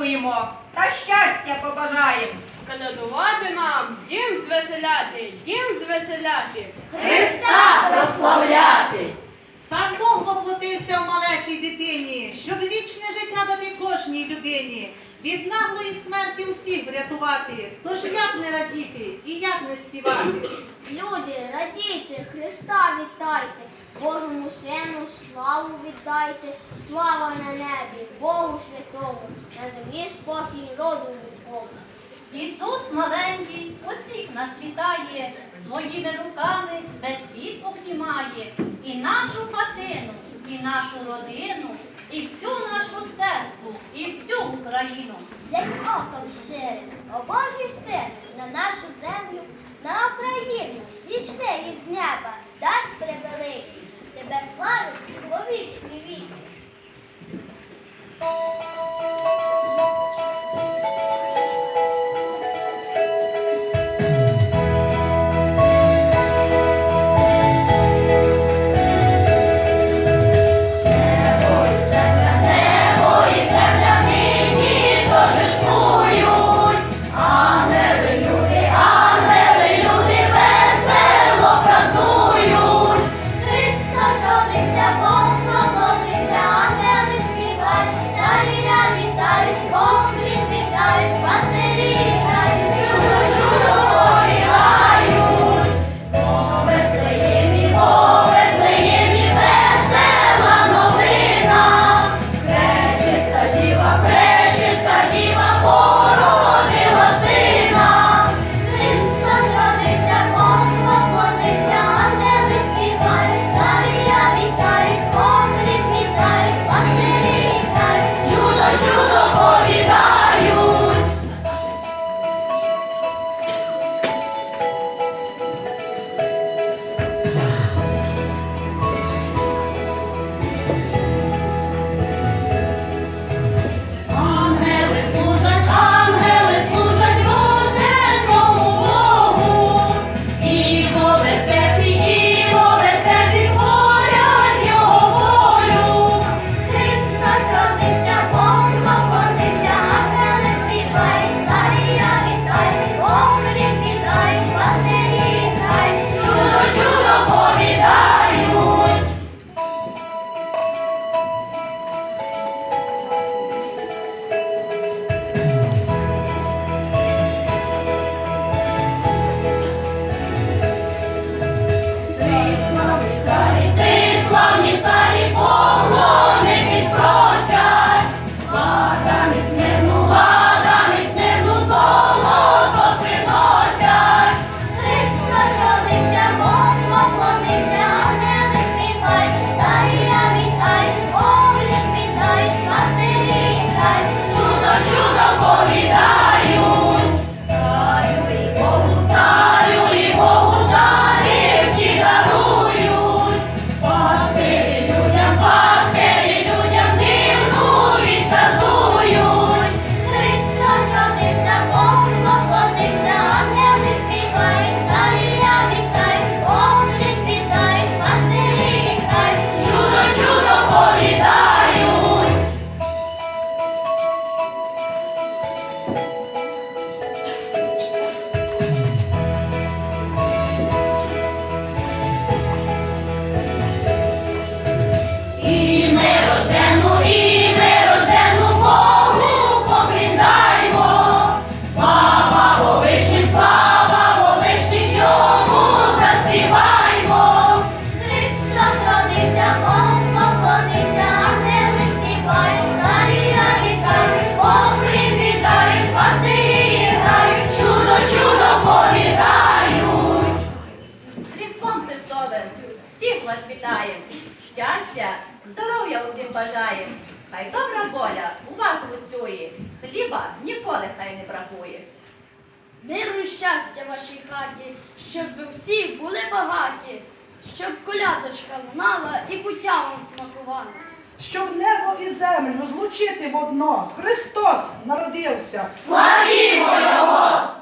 колядуємо та щастя побажаємо. Колядувати нам, дім звеселяти, дім звеселяти. Христа прославляти! Сам Бог воплотився в малечій дитині, щоб вічне життя дати кожній людині, від наглої смерті усіх врятувати. Тож як не радіти і як не співати? Люди, радійте, Христа вітайте, Божому Сину славу віддайте, слава на небі, Богу святому, на землі спокій роду людському. Ісус маленький усіх нас вітає, своїми руками весь світ обтімає, і нашу хатину, і нашу родину, і всю нашу церкву, і всю Україну. Як оком щирим, обожнюй все на нашу землю, на Україну, зійшли із неба, дай І Різдвом всіх вас вітаєм. Щастя, здоров'я усім бажаєм. Хай добра воля у вас гостює, хліба ніколи хай не бракує. Миру і щастя вашій хаті, щоб ви всі були багаті, щоб колядочка лунала і куття вам смакувала. щоб небо і землю злучити в одно. Христос народився. Славімо Його!